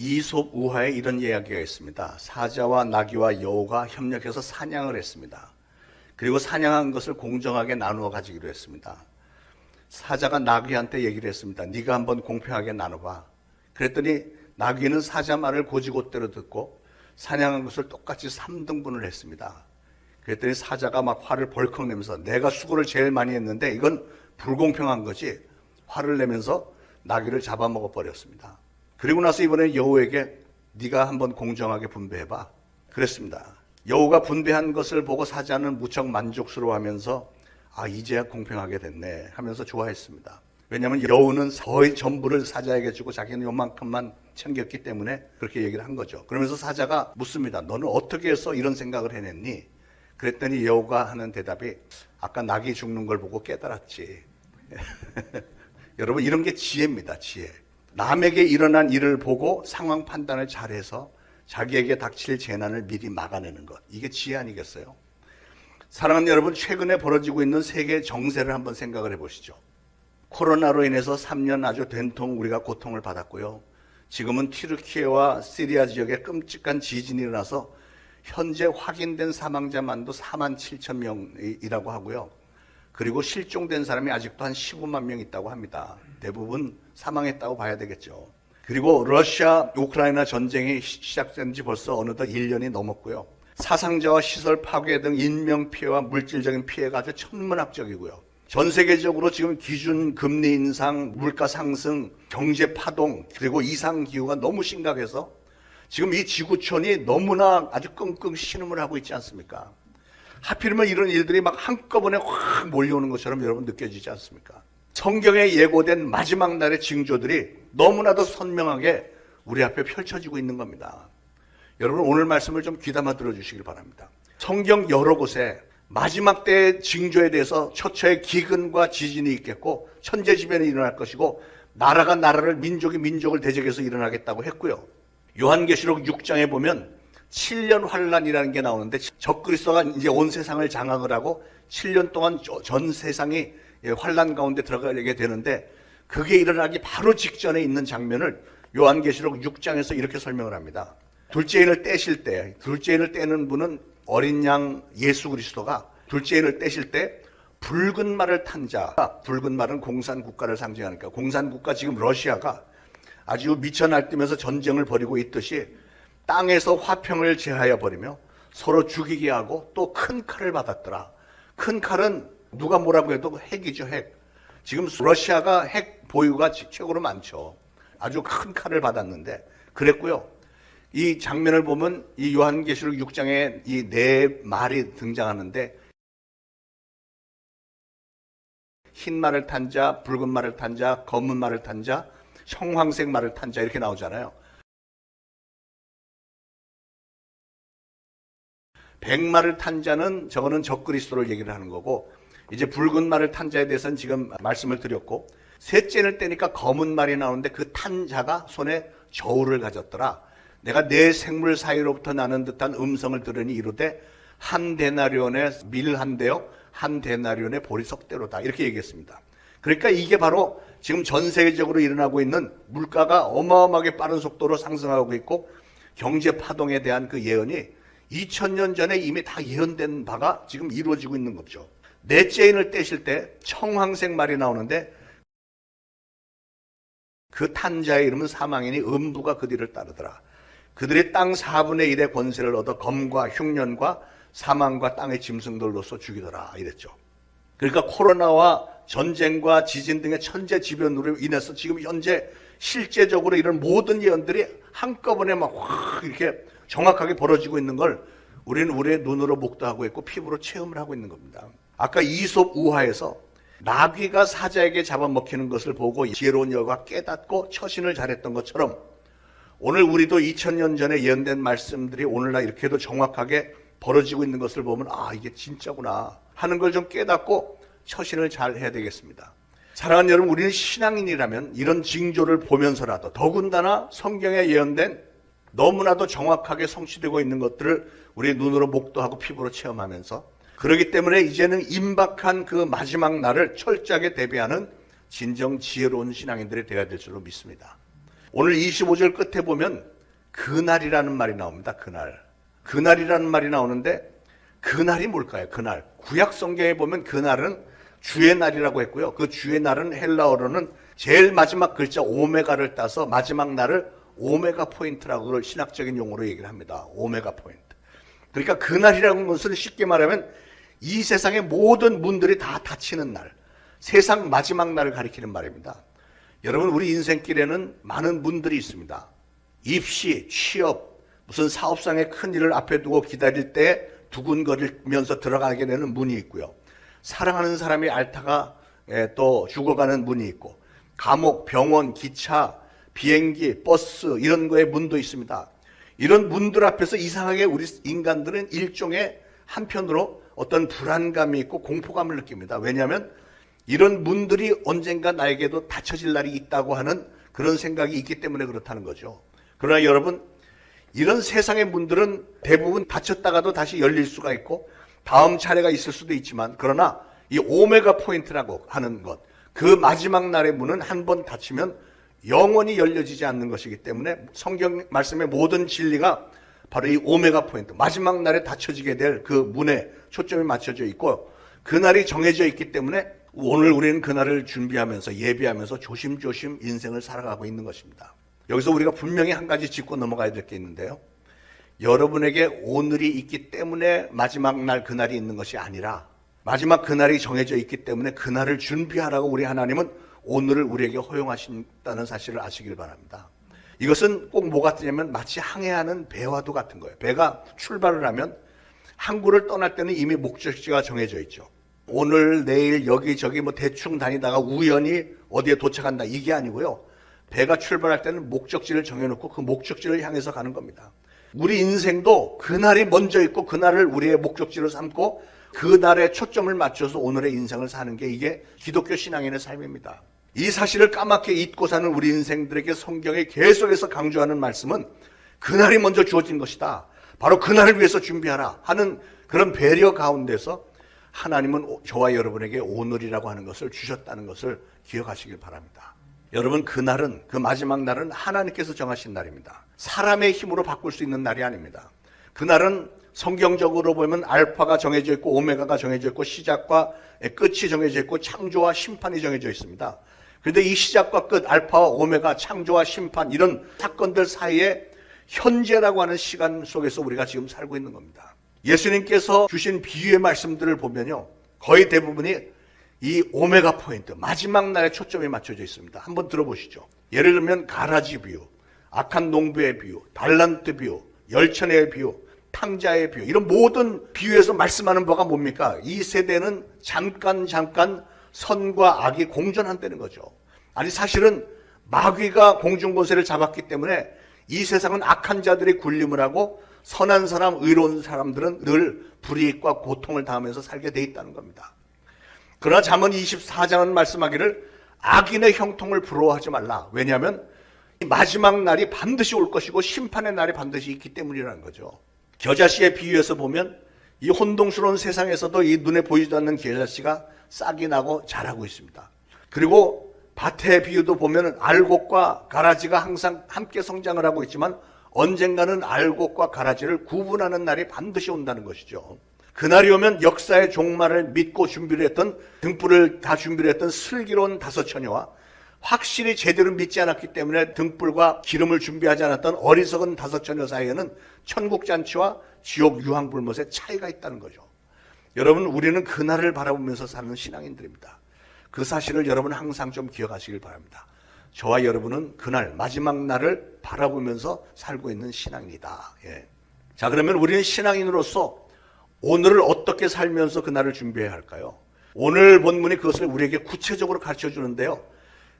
이솝 우화에 이런 이야기가 있습니다. 사자와 나귀와 여우가 협력해서 사냥을 했습니다. 그리고 사냥한 것을 공정하게 나누어 가지기로 했습니다. 사자가 나귀한테 얘기를 했습니다. 네가 한번 공평하게 나눠봐. 그랬더니 나귀는 사자 말을 고지고대로 듣고 사냥한 것을 똑같이 3등분을 했습니다. 그랬더니 사자가 막 화를 벌컥 내면서 내가 수고를 제일 많이 했는데 이건 불공평한 거지. 화를 내면서 나귀를 잡아먹어 버렸습니다. 그리고 나서 이번에 여우에게 네가 한번 공정하게 분배해봐. 그랬습니다. 여우가 분배한 것을 보고 사자는 무척 만족스러워하면서 아 이제야 공평하게 됐네 하면서 좋아했습니다. 왜냐하면 여우는 거의 전부를 사자에게 주고 자기는 요만큼만 챙겼기 때문에 그렇게 얘기를 한 거죠. 그러면서 사자가 묻습니다. 너는 어떻게 해서 이런 생각을 해냈니? 그랬더니 여우가 하는 대답이 아까 낙이 죽는 걸 보고 깨달았지. 여러분 이런 게 지혜입니다. 지혜. 남에게 일어난 일을 보고 상황 판단을 잘해서 자기에게 닥칠 재난을 미리 막아내는 것. 이게 지혜 아니겠어요? 사랑하는 여러분, 최근에 벌어지고 있는 세계 정세를 한번 생각을 해보시죠. 코로나로 인해서 3년 아주 된통 우리가 고통을 받았고요. 지금은 튀르키예와 시리아 지역에 끔찍한 지진이 일어나서 현재 확인된 사망자만도 4만 7천 명이라고 하고요. 그리고 실종된 사람이 아직도 한 15만 명 있다고 합니다. 대부분 사망했다고 봐야 되겠죠. 그리고 러시아 우크라이나 전쟁이 시- 시작된 지 벌써 어느덧 1년이 넘었고요. 사상자와 시설 파괴 등 인명 피해와 물질적인 피해가 아주 천문학적이고요. 전 세계적으로 지금 기준 금리 인상, 물가 상승, 경제 파동, 그리고 이상 기후가 너무 심각해서 지금 이 지구촌이 너무나 아주 끙끙 신음을 하고 있지 않습니까? 하필이면 이런 일들이 막 한꺼번에 확 몰려오는 것처럼 여러분 느껴지지 않습니까? 성경에 예고된 마지막 날의 징조들이 너무나도 선명하게 우리 앞에 펼쳐지고 있는 겁니다. 여러분 오늘 말씀을 좀 귀담아 들어주시길 바랍니다. 성경 여러 곳에 마지막 때의 징조에 대해서 처처의 기근과 지진이 있겠고 천재지변이 일어날 것이고 나라가 나라를 민족이 민족을 대적해서 일어나겠다고 했고요. 요한계시록 6장에 보면 7년 환란이라는 게 나오는데 적그리스도가 이제 온 세상을 장악을 하고 7년 동안 저- 전 세상이 예, 환란 가운데 들어가게 되는데 그게 일어나기 바로 직전에 있는 장면을 요한계시록 6장에서 이렇게 설명을 합니다. 둘째 인을 떼실 때, 둘째 인을 떼는 분은 어린 양 예수 그리스도가 둘째 인을 떼실 때 붉은 말을 탄 자, 붉은 말은 공산 국가를 상징하니까 공산 국가 지금 러시아가 아주 미쳐 날뛰면서 전쟁을 벌이고 있듯이 땅에서 화평을 제하여 버리며 서로 죽이게 하고 또 큰 칼을 받았더라. 큰 칼은 누가 뭐라고 해도 핵이죠, 핵. 지금 러시아가 핵 보유가 지- 최고로 많죠. 아주 큰 칼을 받았는데 그랬고요. 이 장면을 보면 이 요한계시록 6장에 이 네 말이 등장하는데 흰 말을 탄 자, 붉은 말을 탄 자, 검은 말을 탄 자, 형황색 말을 탄 자 이렇게 나오잖아요. 백마를 탄 자는 저거는 적그리스도를 얘기를 하는 거고 이제 붉은 말을 탄 자에 대해서는 지금 말씀을 드렸고 셋째를 떼니까 검은 말이 나오는데 그 탄 자가 손에 저울을 가졌더라. 내가 내 생물 사이로부터 나는 듯한 음성을 들으니 이르되 한 데나리온의 밀 한 대요 한 데나리온의 보리 석대로다 이렇게 얘기했습니다. 그러니까 이게 바로 지금 전 세계적으로 일어나고 있는 물가가 어마어마하게 빠른 속도로 상승하고 있고 경제 파동에 대한 그 예언이 2000년 전에 이미 다 예언된 바가 지금 이루어지고 있는 거죠. 넷째 인을 떼실 때 청황색 말이 나오는데 그 탄자의 이름은 사망이니 음부가 그 뒤를 따르더라. 그들이 땅 4분의 1의 권세를 얻어 검과 흉년과 사망과 땅의 짐승들로서 죽이더라 이랬죠. 그러니까 코로나와 전쟁과 지진 등의 천재지변으로 인해서 지금 현재 실제적으로 이런 모든 예언들이 한꺼번에 막 확 이렇게 정확하게 벌어지고 있는 걸 우리는 우리의 눈으로 목도하고 있고 피부로 체험을 하고 있는 겁니다. 아까 이솝 우화에서 나귀가 사자에게 잡아먹히는 것을 보고 지혜로운 여가 깨닫고 처신을 잘했던 것처럼 오늘 우리도 2000년 전에 예언된 말씀들이 오늘날 이렇게도 정확하게 벌어지고 있는 것을 보면 아 이게 진짜구나 하는 걸 좀 깨닫고 처신을 잘 해야 되겠습니다. 사랑하는 여러분 우리는 신앙인이라면 이런 징조를 보면서라도 더군다나 성경에 예언된 너무나도 정확하게 성취되고 있는 것들을 우리 눈으로 목도하고 피부로 체험하면서 그렇기 때문에 이제는 임박한 그 마지막 날을 철저하게 대비하는 진정 지혜로운 신앙인들이 되어야 될 줄로 믿습니다. 오늘 25절 끝에 보면 그날이라는 말이 나옵니다. 그날. 그날이라는 말이 나오는데 그날이 뭘까요? 그날. 구약 성경에 보면 그날은 주의 날이라고 했고요. 그 주의 날은 헬라어로는 제일 마지막 글자 오메가를 따서 마지막 날을 오메가 포인트라고 신학적인 용어로 얘기를 합니다. 오메가 포인트. 그러니까 그날이라는 것은 쉽게 말하면 이 세상의 모든 문들이 다 닫히는 날, 세상 마지막 날을 가리키는 말입니다. 여러분, 우리 인생길에는 많은 문들이 있습니다. 입시, 취업, 무슨 사업상의 큰 일을 앞에 두고 기다릴 때 두근거리면서 들어가게 되는 문이 있고요. 사랑하는 사람이 앓다가 예, 또 죽어가는 문이 있고, 감옥, 병원, 기차, 비행기, 버스 이런 거에 문도 있습니다. 이런 문들 앞에서 이상하게 우리 인간들은 일종의 한편으로 어떤 불안감이 있고 공포감을 느낍니다. 왜냐하면 이런 문들이 언젠가 나에게도 닫혀질 날이 있다고 하는 그런 생각이 있기 때문에 그렇다는 거죠. 그러나 여러분, 이런 세상의 문들은 대부분 닫혔다가도 다시 열릴 수가 있고 다음 차례가 있을 수도 있지만 그러나 이 오메가 포인트라고 하는 것, 그 마지막 날의 문은 한 번 닫히면 영원히 열려지지 않는 것이기 때문에 성경 말씀의 모든 진리가 바로 이 오메가 포인트, 마지막 날에 닫혀지게 될 그 문에 초점이 맞춰져 있고 그날이 정해져 있기 때문에 오늘 우리는 그날을 준비하면서 예비하면서 조심조심 인생을 살아가고 있는 것입니다. 여기서 우리가 분명히 한 가지 짚고 넘어가야 될 게 있는데요. 여러분에게 오늘이 있기 때문에 마지막 날 그날이 있는 것이 아니라 마지막 그날이 정해져 있기 때문에 그날을 준비하라고 우리 하나님은 오늘을 우리에게 허용하신다는 사실을 아시길 바랍니다. 이것은 꼭뭐 같으냐면 마치 항해하는 배와도 같은 거예요. 배가 출발을 하면 항구를 떠날 때는 이미 목적지가 정해져 있죠. 오늘, 내일, 여기저기 뭐 대충 다니다가 우연히 어디에 도착한다. 이게 아니고요. 배가 출발할 때는 목적지를 정해놓고 그 목적지를 향해서 가는 겁니다. 우리 인생도 그날이 먼저 있고 그날을 우리의 목적지로 삼고 그날에 초점을 맞춰서 오늘의 인생을 사는 게 이게 기독교 신앙인의 삶입니다. 이 사실을 까맣게 잊고 사는 우리 인생들에게 성경에 계속해서 강조하는 말씀은 그날이 먼저 주어진 것이다. 바로 그날을 위해서 준비하라 하는 그런 배려 가운데서 하나님은 저와 여러분에게 오늘이라고 하는 것을 주셨다는 것을 기억하시길 바랍니다. 여러분 그날은 그 마지막 날은 하나님께서 정하신 날입니다. 사람의 힘으로 바꿀 수 있는 날이 아닙니다. 그날은 성경적으로 보면 알파가 정해져 있고 오메가가 정해져 있고 시작과 끝이 정해져 있고 창조와 심판이 정해져 있습니다. 그런데 이 시작과 끝, 알파와 오메가, 창조와 심판 이런 사건들 사이에 현재라고 하는 시간 속에서 우리가 지금 살고 있는 겁니다. 예수님께서 주신 비유의 말씀들을 보면요. 거의 대부분이 이 오메가 포인트, 마지막 날에 초점이 맞춰져 있습니다. 한번 들어보시죠. 예를 들면 가라지 비유, 악한 농부의 비유, 달란트 비유, 열천의 비유, 탕자의 비유, 이런 모든 비유에서 말씀하는 바가 뭡니까? 이 세대는 잠깐 잠깐 선과 악이 공존한다는 거죠. 아니 사실은 마귀가 공중권세를 잡았기 때문에 이 세상은 악한 자들이 군림을 하고 선한 사람, 의로운 사람들은 늘 불이익과 고통을 당하면서 살게 돼 있다는 겁니다. 그러나 잠언 24장은 말씀하기를 악인의 형통을 부러워하지 말라. 왜냐하면 마지막 날이 반드시 올 것이고 심판의 날이 반드시 있기 때문이라는 거죠. 겨자씨의 비유에서 보면 이 혼동스러운 세상에서도 이 눈에 보이지도 않는 겨자씨가 싹이 나고 자라고 있습니다. 그리고 밭의 비유도 보면 알곡과 가라지가 항상 함께 성장을 하고 있지만 언젠가는 알곡과 가라지를 구분하는 날이 반드시 온다는 것이죠. 그날이 오면 역사의 종말을 믿고 준비를 했던 등불을 다 준비를 했던 슬기로운 다섯 처녀와 확실히 제대로 믿지 않았기 때문에 등불과 기름을 준비하지 않았던 어리석은 다섯 처녀 사이에는 천국 잔치와 지옥 유황 불못의 차이가 있다는 거죠. 여러분 우리는 그날을 바라보면서 사는 신앙인들입니다. 그 사실을 여러분 항상 좀 기억하시길 바랍니다. 저와 여러분은 그날 마지막 날을 바라보면서 살고 있는 신앙이다. 예. 자 그러면 우리는 신앙인으로서 오늘을 어떻게 살면서 그날을 준비해야 할까요? 오늘 본문이 그것을 우리에게 구체적으로 가르쳐 주는데요.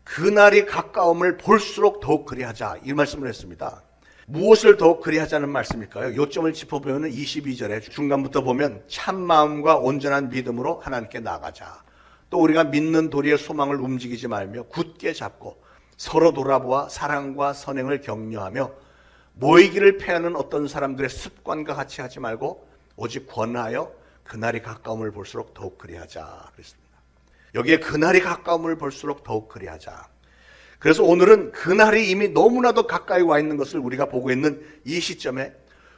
그날이 가까움을 볼수록 더욱 그리하자 이 말씀을 했습니다. 무엇을 더욱 그리하자는 말씀일까요? 요점을 짚어보면 22절에 중간부터 보면 참 마음과 온전한 믿음으로 하나님께 나가자. 또 우리가 믿는 도리의 소망을 움직이지 말며 굳게 잡고 서로 돌아보아 사랑과 선행을 격려하며 모이기를 패하는 어떤 사람들의 습관과 같이 하지 말고 오직 권하여 그날이 가까움을 볼수록 더욱 그리하자 그랬습니다. 여기에 그날이 가까움을 볼수록 더욱 그리하자. 그래서 오늘은 그날이 이미 너무나도 가까이 와 있는 것을 우리가 보고 있는 이 시점에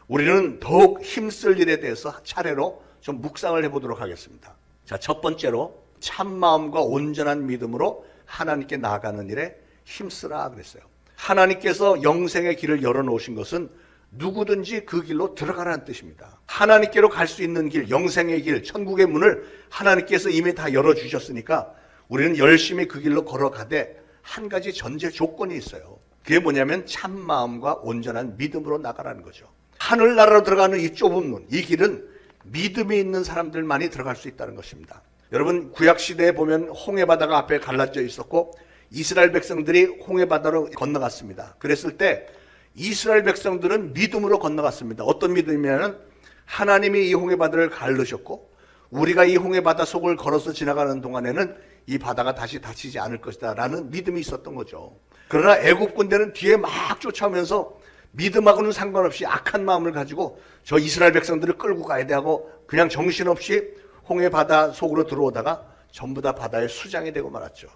우리는 더욱 힘쓸 일에 대해서 차례로 좀 묵상을 해보도록 하겠습니다. 자, 첫 번째로 참마음과 온전한 믿음으로 하나님께 나아가는 일에 힘쓰라 그랬어요. 하나님께서 영생의 길을 열어놓으신 것은 누구든지 그 길로 들어가라는 뜻입니다. 하나님께로 갈 수 있는 길, 영생의 길, 천국의 문을 하나님께서 이미 다 열어주셨으니까 우리는 열심히 그 길로 걸어가되 한 가지 전제 조건이 있어요. 그게 뭐냐면 참 마음과 온전한 믿음으로 나가라는 거죠. 하늘나라로 들어가는 이 좁은 문, 이 길은 믿음이 있는 사람들만이 들어갈 수 있다는 것입니다. 여러분 구약 시대에 보면 홍해 바다가 앞에 갈라져 있었고 이스라엘 백성들이 홍해 바다로 건너갔습니다. 그랬을 때 이스라엘 백성들은 믿음으로 건너갔습니다. 어떤 믿음이냐면 하나님이 이 홍해 바다를 가르셨고 우리가 이 홍해 바다 속을 걸어서 지나가는 동안에는 이 바다가 다시 닫히지 않을 것이다 라는 믿음이 있었던 거죠. 그러나 애굽 군대는 뒤에 막 쫓아오면서 믿음하고는 상관없이 악한 마음을 가지고 저 이스라엘 백성들을 끌고 가야 돼 하고 그냥 정신없이 홍해 바다 속으로 들어오다가 전부 다 바다의 수장이 되고 말았죠.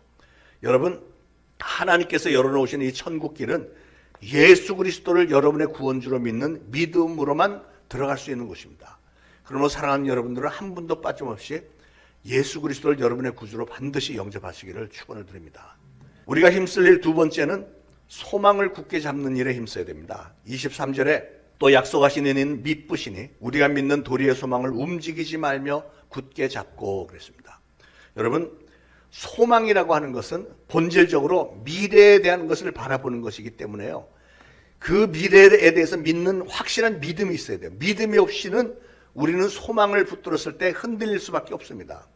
여러분 하나님께서 열어놓으신 이 천국 길은 예수 그리스도를 여러분의 구원주로 믿는 믿음으로만 들어갈 수 있는 곳입니다. 그러므로 사랑하는 여러분들은 한 분도 빠짐없이 예수 그리스도를 여러분의 구주로 반드시 영접하시기를 축원을 드립니다. 우리가 힘쓸 일 두 번째는 소망을 굳게 잡는 일에 힘써야 됩니다. 23절에 또 약속하신 이는 믿으시니 우리가 믿는 도리의 소망을 움직이지 말며 굳게 잡고 그랬습니다. 여러분 소망이라고 하는 것은 본질적으로 미래에 대한 것을 바라보는 것이기 때문에요. 그 미래에 대해서 믿는 확실한 믿음이 있어야 돼요. 믿음이 없이는 우리는 소망을 붙들었을 때 흔들릴 수밖에 없습니다.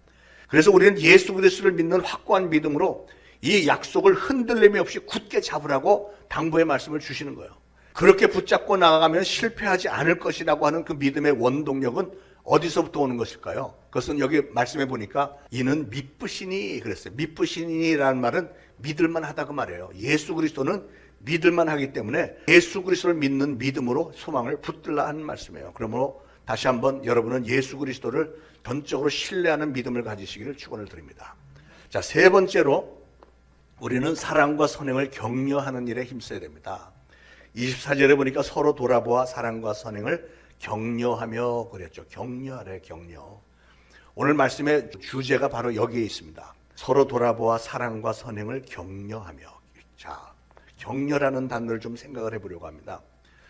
그래서 우리는 예수 그리스도를 믿는 확고한 믿음으로 이 약속을 흔들림이 없이 굳게 잡으라고 당부의 말씀을 주시는 거예요. 그렇게 붙잡고 나가면 실패하지 않을 것이라고 하는 그 믿음의 원동력은 어디서부터 오는 것일까요? 그것은 여기 말씀해 보니까 이는 믿으시니 그랬어요. 믿으시니라는 말은 믿을만 하다고 말해요. 예수 그리스도는 믿을만 하기 때문에 예수 그리스도를 믿는 믿음으로 소망을 붙들라 하는 말씀이에요. 그러므로 다시 한번 여러분은 예수 그리스도를 전적으로 신뢰하는 믿음을 가지시기를 축원을 드립니다. 자, 세 번째로 우리는 사랑과 선행을 격려하는 일에 힘써야 됩니다. 24절에 보니까 서로 돌아보아 사랑과 선행을 격려하며 그랬죠. 격려하래, 격려. 오늘 말씀의 주제가 바로 여기에 있습니다. 서로 돌아보아 사랑과 선행을 격려하며. 자, 격려라는 단어를 좀 생각을 해보려고 합니다.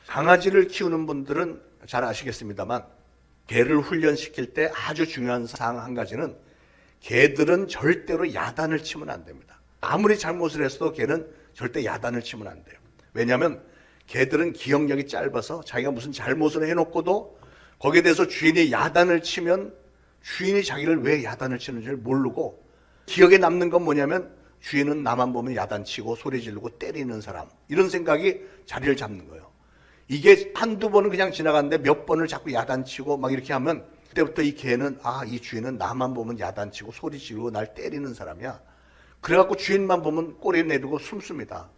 강아지를 키우는 분들은 잘 아시겠습니다만, 개를 훈련시킬 때 아주 중요한 사항 한 가지는 개들은 절대로 야단을 치면 안 됩니다. 아무리 잘못을 했어도 개는 절대 야단을 치면 안 돼요. 왜냐하면 개들은 기억력이 짧아서 자기가 무슨 잘못을 해놓고도 거기에 대해서 주인이 야단을 치면 주인이 자기를 왜 야단을 치는지를 모르고 기억에 남는 건 뭐냐면 주인은 나만 보면 야단치고 소리 지르고 때리는 사람 이런 생각이 자리를 잡는 거예요. 이게 한두 번은 그냥 지나갔는데 몇 번을 자꾸 야단치고 막 이렇게 하면 그때부터 이 개는 아 이 주인은 나만 보면 야단치고 소리 지르고 날 때리는 사람이야. 그래갖고 주인만 보면 꼬리 내두고 숨습니다.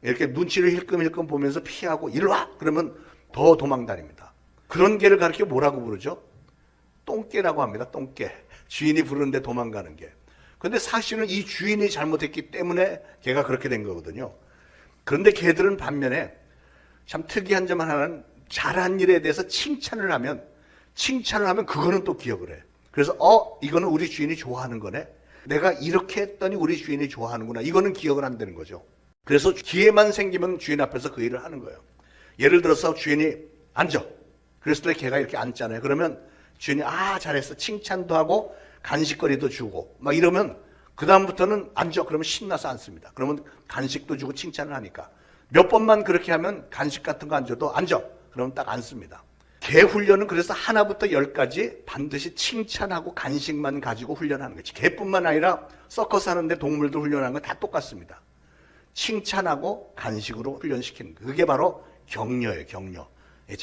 이렇게 눈치를 힐끔힐끔 보면서 피하고 이리 와! 그러면 더 도망다닙니다. 그런 개를 가르쳐 뭐라고 부르죠? 똥개라고 합니다. 똥개. 주인이 부르는데 도망가는 개. 근데 사실은 이 주인이 잘못했기 때문에 개가 그렇게 된 거거든요. 그런데 개들은 반면에 참 특이한 점 하나는 잘한 일에 대해서 칭찬을 하면 칭찬을 하면 그거는 또 기억을 해. 그래서 어 이거는 우리 주인이 좋아하는 거네. 내가 이렇게 했더니 우리 주인이 좋아하는구나. 이거는 기억을 한다는 거죠. 그래서 기회만 생기면 주인 앞에서 그 일을 하는 거예요. 예를 들어서 주인이 앉아. 그랬을 때 걔가 이렇게 앉잖아요. 그러면 주인이 아 잘했어 칭찬도 하고 간식거리도 주고 막 이러면 그 다음부터는 앉아. 그러면 신나서 앉습니다. 그러면 간식도 주고 칭찬을 하니까 몇 번만 그렇게 하면 간식 같은 거 안 줘도 앉아. 그러면 딱 앉습니다. 개 훈련은 그래서 하나부터 열까지 반드시 칭찬하고 간식만 가지고 훈련하는 거지. 개뿐만 아니라 서커스 하는데 동물들 훈련하는 건 다 똑같습니다. 칭찬하고 간식으로 훈련시키는 거. 그게 바로 격려예요, 격려.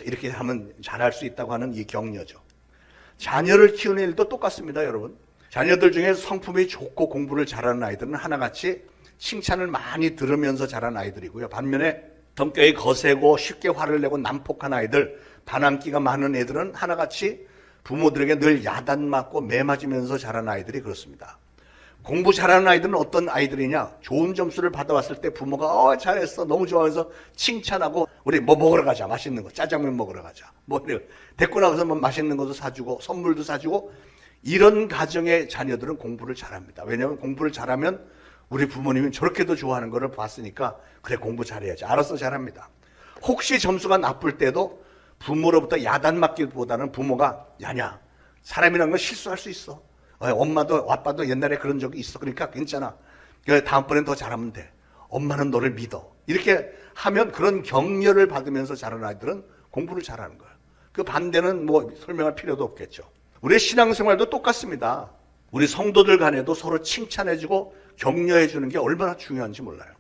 이렇게 하면 잘할 수 있다고 하는 이 격려죠. 자녀를 키우는 일도 똑같습니다, 여러분. 자녀들 중에 성품이 좋고 공부를 잘하는 아이들은 하나같이 칭찬을 많이 들으면서 자란 아이들이고요. 반면에 성격이 거세고 쉽게 화를 내고 난폭한 아이들, 반항기가 많은 애들은 하나같이 부모들에게 늘 야단 맞고 매 맞으면서 자란 아이들이 그렇습니다. 공부 잘하는 아이들은 어떤 아이들이냐? 좋은 점수를 받아왔을 때 부모가 어 잘했어 너무 좋아해서 칭찬하고 우리 뭐 먹으러 가자 맛있는 거 짜장면 먹으러 가자 뭐 데리고 나가서 뭐 맛있는 것도 사주고 선물도 사주고 이런 가정의 자녀들은 공부를 잘합니다. 왜냐하면 공부를 잘하면 우리 부모님이 저렇게도 좋아하는 것을 봤으니까 그래 공부 잘해야지 알아서 잘합니다. 혹시 점수가 나쁠 때도 부모로부터 야단 맞기보다는 부모가 야냐 사람이란 건 실수할 수 있어. 어, 엄마도 아빠도 옛날에 그런 적이 있어. 그러니까 괜찮아. 그러니까 다음번엔 더 잘하면 돼. 엄마는 너를 믿어. 이렇게 하면 그런 격려를 받으면서 자라는 아이들은 공부를 잘하는 거예요. 그 반대는 뭐 설명할 필요도 없겠죠. 우리의 신앙생활도 똑같습니다. 우리 성도들 간에도 서로 칭찬해주고 격려해 주는 게 얼마나 중요한지 몰라요.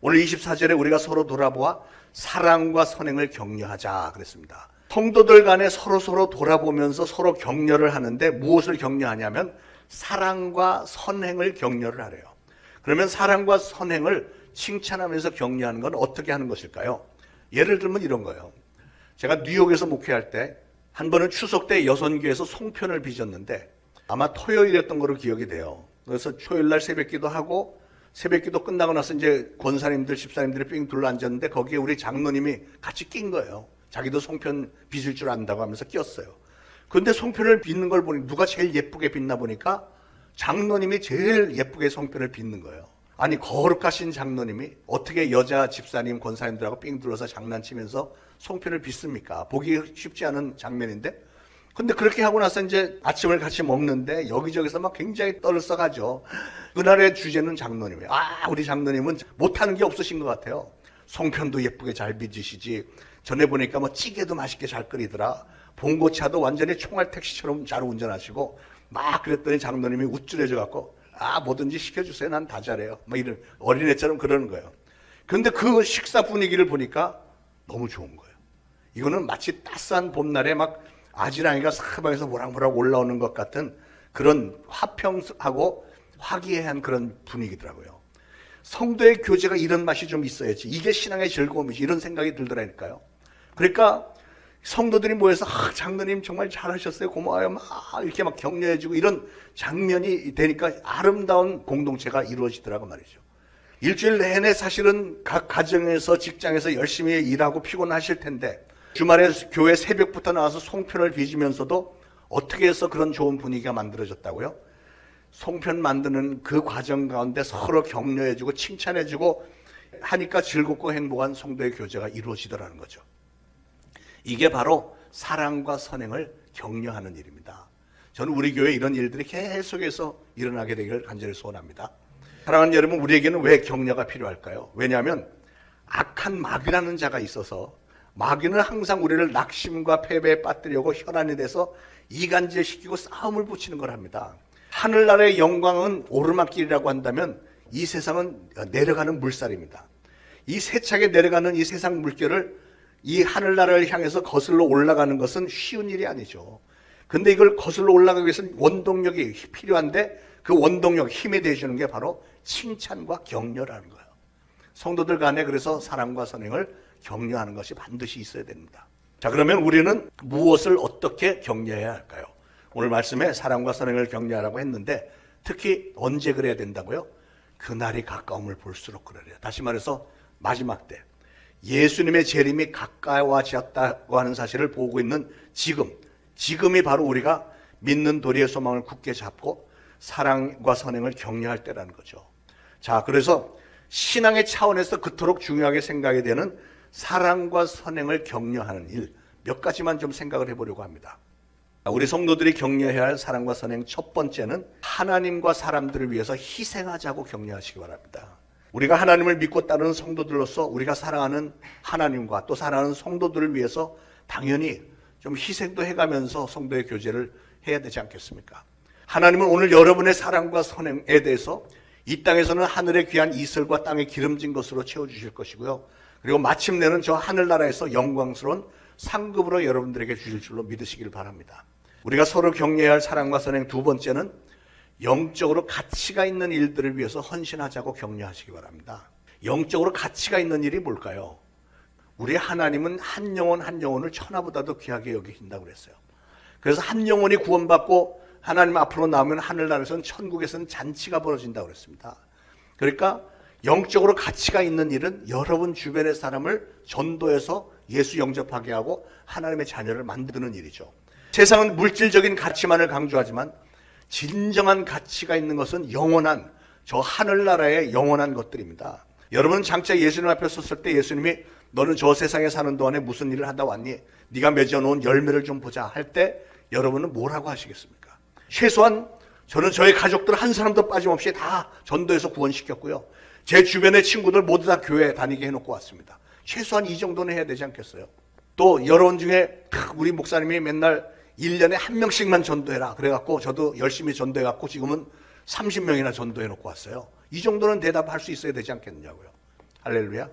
오늘 24절에 우리가 서로 돌아보아 사랑과 선행을 격려하자 그랬습니다. 성도들 간에 서로 서로 돌아보면서 서로 격려를 하는데 무엇을 격려하냐면 사랑과 선행을 격려를 하래요. 그러면 사랑과 선행을 칭찬하면서 격려하는 건 어떻게 하는 것일까요? 예를 들면 이런 거예요. 제가 뉴욕에서 목회할 때 한 번은 추석 때 여선교에서 송편을 빚었는데 아마 토요일이었던 걸로 기억이 돼요. 그래서 초요일 날 새벽기도 하고 새벽기도 끝나고 나서 이제 권사님들, 집사님들이 삥 둘러 앉았는데 거기에 우리 장로님이 같이 낀 거예요. 자기도 송편 빚을 줄 안다고 하면서 꼈어요. 근데 송편을 빚는 걸 보니 누가 제일 예쁘게 빚나 보니까 장로님이 제일 예쁘게 송편을 빚는 거예요. 아니 거룩하신 장로님이 어떻게 여자 집사님 권사님들하고 삥 둘러서 장난치면서 송편을 빚습니까? 보기 쉽지 않은 장면인데 근데 그렇게 하고 나서 이제 아침을 같이 먹는데 여기저기서 막 굉장히 떨썩하죠. 그날의 주제는 장로님이에요. 아, 우리 장로님은 못하는 게 없으신 것 같아요. 송편도 예쁘게 잘 빚으시지. 전에 보니까 뭐 찌개도 맛있게 잘 끓이더라. 봉고차도 완전히 총알 택시처럼 잘 운전하시고 막 그랬더니 장로님이 우쭐해져 갖고 아, 뭐든지 시켜주세요. 난 다 잘해요. 뭐 이런 어린애처럼 그러는 거예요. 근데 그 식사 분위기를 보니까 너무 좋은 거예요. 이거는 마치 따스한 봄날에 막 아지랑이가 사방에서 모락모락 올라오는 것 같은 그런 화평하고 화기애애한 그런 분위기더라고요. 성도의 교제가 이런 맛이 좀 있어야지. 이게 신앙의 즐거움이지. 이런 생각이 들더라니까요. 그러니까 성도들이 모여서 아, 장로님 정말 잘하셨어요. 고마워요. 막 이렇게 막 격려해주고 이런 장면이 되니까 아름다운 공동체가 이루어지더라고 말이죠. 일주일 내내 사실은 각 가정에서 직장에서 열심히 일하고 피곤하실 텐데 주말에 교회 새벽부터 나와서 송편을 빚으면서도 어떻게 해서 그런 좋은 분위기가 만들어졌다고요? 송편 만드는 그 과정 가운데 서로 격려해주고 칭찬해주고 하니까 즐겁고 행복한 성도의 교제가 이루어지더라는 거죠. 이게 바로 사랑과 선행을 격려하는 일입니다. 저는 우리 교회 이런 일들이 계속해서 일어나게 되기를 간절히 소원합니다. 사랑하는 여러분, 우리에게는 왜 격려가 필요할까요? 왜냐하면 악한 마귀라는 자가 있어서 마귀는 항상 우리를 낙심과 패배에 빠뜨려고 혈안이 돼서 이간질시키고 싸움을 붙이는 걸 합니다. 하늘나라의 영광은 오르막길이라고 한다면 이 세상은 내려가는 물살입니다. 이 세차게 내려가는 이 세상 물결을 이 하늘나라를 향해서 거슬러 올라가는 것은 쉬운 일이 아니죠. 근데 이걸 거슬러 올라가기 위해서는 원동력이 필요한데 그 원동력, 힘이 되시는 게 바로 칭찬과 격려라는 거예요. 성도들 간에 그래서 사랑과 선행을 격려하는 것이 반드시 있어야 됩니다. 자, 그러면 우리는 무엇을 어떻게 격려해야 할까요? 오늘 말씀에 사랑과 선행을 격려하라고 했는데 특히 언제 그래야 된다고요? 그날이 가까움을 볼수록 그래요. 다시 말해서 마지막 때 예수님의 재림이 가까워졌다고 하는 사실을 보고 있는 지금, 지금이 바로 우리가 믿는 도리의 소망을 굳게 잡고 사랑과 선행을 격려할 때라는 거죠. 자, 그래서 신앙의 차원에서 그토록 중요하게 생각이 되는 사랑과 선행을 격려하는 일, 몇 가지만 좀 생각을 해보려고 합니다. 우리 성도들이 격려해야 할 사랑과 선행 첫 번째는 하나님과 사람들을 위해서 희생하자고 격려하시기 바랍니다. 우리가 하나님을 믿고 따르는 성도들로서 우리가 사랑하는 하나님과 또 사랑하는 성도들을 위해서 당연히 좀 희생도 해가면서 성도의 교제를 해야 되지 않겠습니까? 하나님은 오늘 여러분의 사랑과 선행에 대해서 이 땅에서는 하늘의 귀한 이슬과 땅의 기름진 것으로 채워주실 것이고요. 그리고 마침내는 저 하늘나라에서 영광스러운 상급으로 여러분들에게 주실 줄로 믿으시길 바랍니다. 우리가 서로 격려해야 할 사랑과 선행 두 번째는 영적으로 가치가 있는 일들을 위해서 헌신하자고 격려하시기 바랍니다. 영적으로 가치가 있는 일이 뭘까요? 우리 하나님은 한 영혼 한 영혼을 천하보다도 귀하게 여기신다고 그랬어요. 그래서 한 영혼이 구원받고 하나님 앞으로 나오면 하늘나라에서는 천국에서는 잔치가 벌어진다고 그랬습니다. 그러니까 영적으로 가치가 있는 일은 여러분 주변의 사람을 전도해서 예수 영접하게 하고 하나님의 자녀를 만드는 일이죠. 세상은 물질적인 가치만을 강조하지만 진정한 가치가 있는 것은 영원한 저 하늘나라의 영원한 것들입니다. 여러분 장차 예수님 앞에 섰을 때 예수님이 너는 저 세상에 사는 동안에 무슨 일을 하다 왔니? 네가 맺어놓은 열매를 좀 보자 할 때 여러분은 뭐라고 하시겠습니까? 최소한 저는 저의 가족들 한 사람도 빠짐없이 다 전도해서 구원시켰고요. 제 주변의 친구들 모두 다 교회 다니게 해놓고 왔습니다. 최소한 이 정도는 해야 되지 않겠어요? 또 여러분 중에 우리 목사님이 맨날 1년에 한 명씩만 전도해라. 그래갖고 저도 열심히 전도해갖고 지금은 30명이나 전도해놓고 왔어요. 이 정도는 대답할 수 있어야 되지 않겠느냐고요. 할렐루야.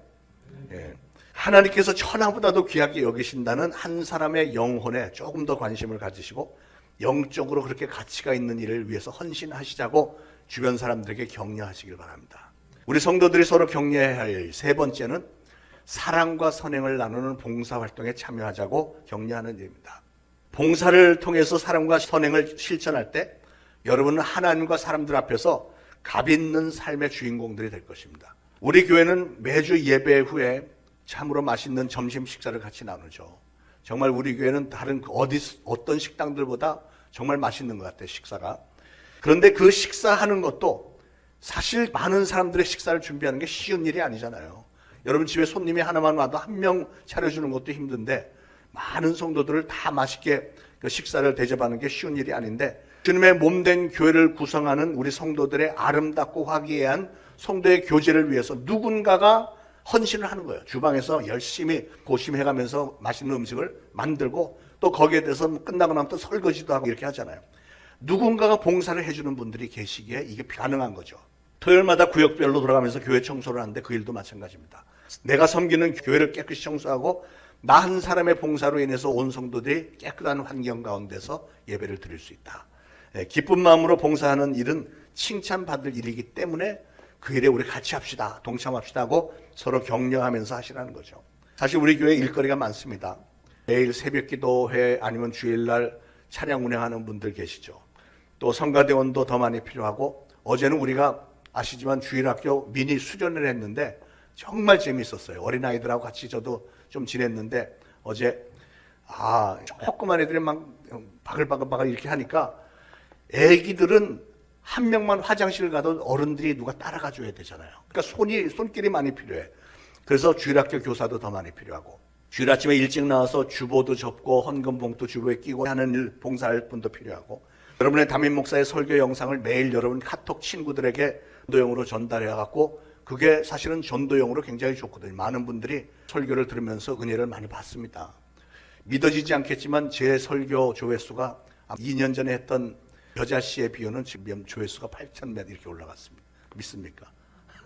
예. 하나님께서 천하보다도 귀하게 여기신다는 한 사람의 영혼에 조금 더 관심을 가지시고 영적으로 그렇게 가치가 있는 일을 위해서 헌신하시자고 주변 사람들에게 격려하시길 바랍니다. 우리 성도들이 서로 격려해야 할 세 번째는 사랑과 선행을 나누는 봉사 활동에 참여하자고 격려하는 일입니다. 봉사를 통해서 사랑과 선행을 실천할 때 여러분은 하나님과 사람들 앞에서 값 있는 삶의 주인공들이 될 것입니다. 우리 교회는 매주 예배 후에 참으로 맛있는 점심 식사를 같이 나누죠. 정말 우리 교회는 다른 어디 어떤 식당들보다 정말 맛있는 것 같아요 식사가. 그런데 그 식사하는 것도 사실 많은 사람들의 식사를 준비하는 게 쉬운 일이 아니잖아요. 여러분 집에 손님이 하나만 와도 한 명 차려주는 것도 힘든데 많은 성도들을 다 맛있게 그 식사를 대접하는 게 쉬운 일이 아닌데 주님의 몸 된 교회를 구성하는 우리 성도들의 아름답고 화기애애한 성도의 교제를 위해서 누군가가 헌신을 하는 거예요. 주방에서 열심히 고심해가면서 맛있는 음식을 만들고 또 거기에 대해서 끝나고 나면 또 설거지도 하고 이렇게 하잖아요. 누군가가 봉사를 해주는 분들이 계시기에 이게 가능한 거죠. 토요일마다 구역별로 돌아가면서 교회 청소를 하는데 그 일도 마찬가지입니다. 내가 섬기는 교회를 깨끗이 청소하고 나 한 사람의 봉사로 인해서 온 성도들이 깨끗한 환경 가운데서 예배를 드릴 수 있다. 예, 기쁜 마음으로 봉사하는 일은 칭찬받을 일이기 때문에 그 일에 우리 같이 합시다. 동참합시다 하고 서로 격려하면서 하시라는 거죠. 사실 우리 교회 일거리가 많습니다. 매일 새벽 기도회 아니면 주일날 차량 운행하는 분들 계시죠. 또 성가대원도 더 많이 필요하고 어제는 우리가 아시지만 주일학교 미니 수련을 했는데 정말 재미있었어요. 어린아이들하고 같이 저도 좀 지냈는데 어제 아 조그만 애들이 막 바글바글바글 이렇게 하니까 애기들은 한 명만 화장실 가도 어른들이 누가 따라가 줘야 되잖아요. 그러니까 손이 손길이 많이 필요해. 그래서 주일학교 교사도 더 많이 필요하고 주일 아침에 일찍 나와서 주보도 접고 헌금 봉투 주보에 끼고 하는 일 봉사할 분도 필요하고 여러분의 담임 목사의 설교 영상을 매일 여러분 카톡 친구들에게 전도용으로 전달해 갖고 그게 사실은 전도용으로 굉장히 좋거든요. 많은 분들이 설교를 들으면서 은혜를 많이 받습니다. 믿어지지 않겠지만 제 설교 조회수가 2년 전에 했던 여자 씨의 비유는 지금 조회수가 8천 몇 이렇게 올라갔습니다. 믿습니까?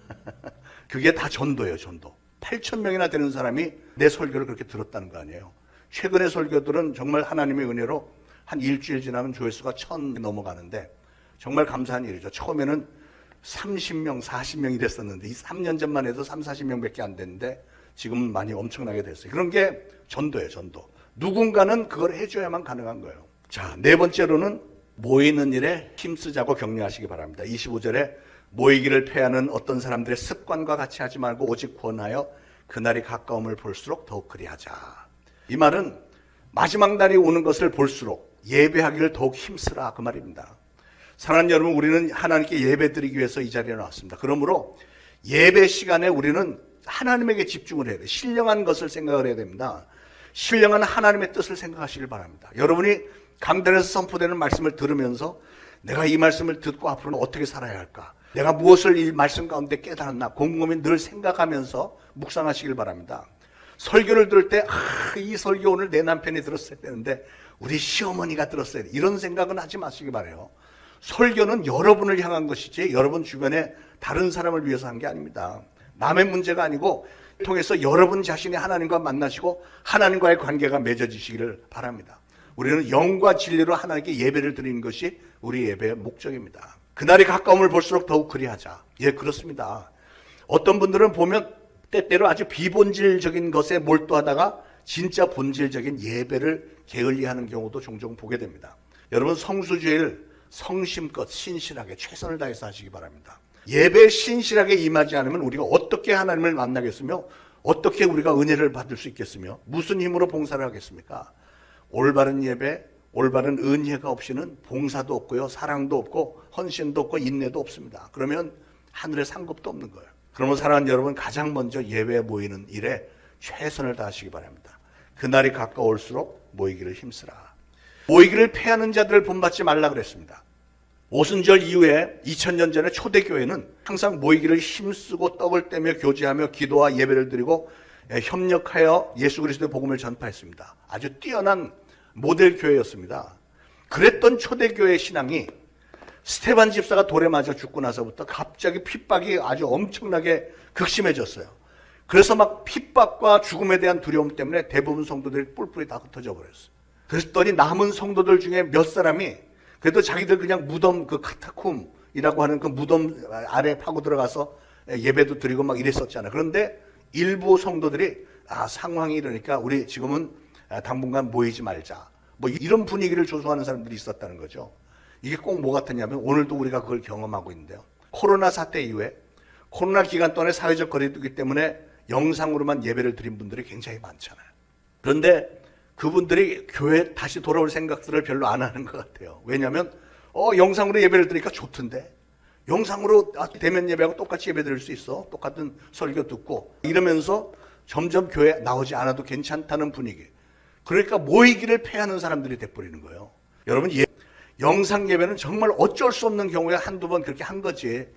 그게 다 전도예요, 전도. 8천 명이나 되는 사람이 내 설교를 그렇게 들었다는 거 아니에요. 최근의 설교들은 정말 하나님의 은혜로 한 일주일 지나면 조회수가 천 넘어가는데 정말 감사한 일이죠. 처음에는 30명, 40명이 됐었는데 이 3년 전만 해도 3, 40명밖에 안 됐는데 지금은 많이 엄청나게 됐어요. 그런 게 전도예요, 전도. 누군가는 그걸 해줘야만 가능한 거예요. 자, 네 번째로는 모이는 일에 힘쓰자고 격려하시기 바랍니다. 25절에 모이기를 패하는 어떤 사람들의 습관과 같이 하지 말고 오직 구원하여 그날이 가까움을 볼수록 더욱 그리하자. 이 말은 마지막 날이 오는 것을 볼수록 예배하기를 더욱 힘쓰라 그 말입니다. 사랑하는 여러분, 우리는 하나님께 예배 드리기 위해서 이 자리에 나왔습니다. 그러므로 예배 시간에 우리는 하나님에게 집중을 해야 돼요. 신령한 것을 생각을 해야 됩니다. 신령한 하나님의 뜻을 생각하시길 바랍니다. 여러분이 강단에서 선포되는 말씀을 들으면서 내가 이 말씀을 듣고 앞으로는 어떻게 살아야 할까? 내가 무엇을 이 말씀 가운데 깨달았나? 곰곰이 늘 생각하면서 묵상하시길 바랍니다. 설교를 들을 때, 아, 이 설교 오늘 내 남편이 들었어야 되는데, 우리 시어머니가 들었어야 돼. 이런 생각은 하지 마시기 바래요. 설교는 여러분을 향한 것이지, 여러분 주변에 다른 사람을 위해서 한 게 아닙니다. 남의 문제가 아니고, 통해서 여러분 자신이 하나님과 만나시고, 하나님과의 관계가 맺어지시기를 바랍니다. 우리는 영과 진리로 하나님께 예배를 드리는 것이 우리 예배의 목적입니다. 그날이 가까움을 볼수록 더욱 그리하자. 예, 그렇습니다. 어떤 분들은 보면 때때로 아주 비본질적인 것에 몰두하다가 진짜 본질적인 예배를 게을리하는 경우도 종종 보게 됩니다. 여러분 성수주일 성심껏 신실하게 최선을 다해서 하시기 바랍니다. 예배 신실하게 임하지 않으면 우리가 어떻게 하나님을 만나겠으며 어떻게 우리가 은혜를 받을 수 있겠으며 무슨 힘으로 봉사를 하겠습니까? 올바른 예배, 올바른 은혜가 없이는 봉사도 없고요, 사랑도 없고 헌신도 없고 인내도 없습니다. 그러면 하늘에 상급도 없는 거예요. 그러면 사랑하는 여러분 가장 먼저 예배에 모이는 일에 최선을 다하시기 바랍니다. 그날이 가까울수록 모이기를 힘쓰라. 모이기를 패하는 자들을 본받지 말라 그랬습니다. 오순절 이후에 2000년 전에 초대교회는 항상 모이기를 힘쓰고 떡을 떼며 교제하며 기도와 예배를 드리고 예, 협력하여 예수 그리스도의 복음을 전파했습니다. 아주 뛰어난 모델 교회였습니다. 그랬던 초대교회 신앙이 스테반 집사가 돌에 맞아 죽고 나서부터 갑자기 핍박이 아주 엄청나게 극심해졌어요. 그래서 막 핍박과 죽음에 대한 두려움 때문에 대부분 성도들이 뿔뿔이 다 흩어져 버렸어요. 그랬더니 남은 성도들 중에 몇 사람이 그래도 자기들 그냥 무덤 그 카타콤이라고 하는 그 무덤 아래 파고 들어가서 예배도 드리고 막 이랬었잖아요. 그런데 일부 성도들이 아 상황이 이러니까 우리 지금은 아, 당분간 모이지 말자. 뭐 이런 분위기를 조성하는 사람들이 있었다는 거죠. 이게 꼭 뭐 같았냐면 오늘도 우리가 그걸 경험하고 있는데요. 코로나 사태 이후에 코로나 기간 동안에 사회적 거리두기 때문에 영상으로만 예배를 드린 분들이 굉장히 많잖아요. 그런데 그분들이 교회 다시 돌아올 생각들을 별로 안 하는 것 같아요. 왜냐하면 어 영상으로 예배를 드리니까 좋던데 영상으로 아, 대면 예배하고 똑같이 예배 드릴 수 있어 똑같은 설교 듣고 이러면서 점점 교회 나오지 않아도 괜찮다는 분위기. 그러니까 모이기를 패하는 사람들이 돼버리는 거예요. 여러분 예, 영상 예배는 정말 어쩔 수 없는 경우에 한두 번 그렇게 한 거지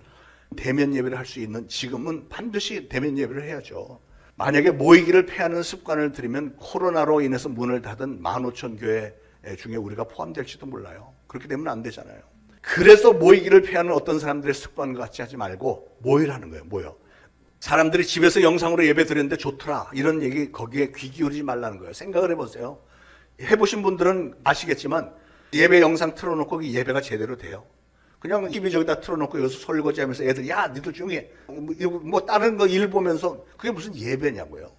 대면 예배를 할 수 있는 지금은 반드시 대면 예배를 해야죠. 만약에 모이기를 패하는 습관을 들이면 코로나로 인해서 문을 닫은 15,000 교회 중에 우리가 포함될지도 몰라요. 그렇게 되면 안 되잖아요. 그래서 모이기를 패하는 어떤 사람들의 습관 같이 하지 말고 모이라는 거예요. 모여. 사람들이 집에서 영상으로 예배 드렸는데 좋더라. 이런 얘기 거기에 귀 기울이지 말라는 거예요. 생각을 해보세요. 해보신 분들은 아시겠지만 예배 영상 틀어놓고 그 예배가 제대로 돼요. 그냥 TV 저기다 틀어놓고 여기서 설거지하면서 애들 야 니들 중에 뭐, 뭐 다른 거 일 보면서 그게 무슨 예배냐고요.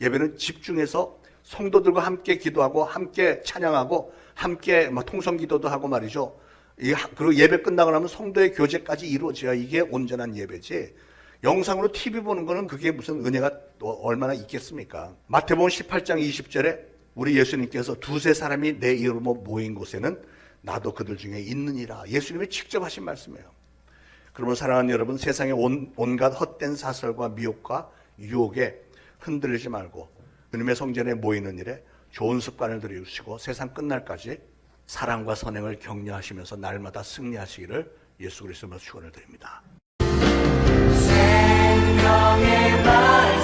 예배는 집중해서 성도들과 함께 기도하고 함께 찬양하고 함께 뭐 통성 기도도 하고 말이죠. 그리고 예배 끝나고 나면 성도의 교제까지 이루어져야 이게 온전한 예배지. 영상으로 TV 보는 거는 그게 무슨 은혜가 또 얼마나 있겠습니까? 마태복음 18장 20절에 우리 예수님께서 두세 사람이 내 이름으로 모인 곳에는 나도 그들 중에 있느니라. 예수님이 직접 하신 말씀이에요. 그러므로 사랑하는 여러분, 세상의 온, 온갖 헛된 사설과 미혹과 유혹에 흔들리지 말고 주님의 성전에 모이는 일에 좋은 습관을 들이우시고 세상 끝날까지 사랑과 선행을 격려하시면서 날마다 승리하시기를 예수 그리스도의 축원을 드립니다. 생명의 말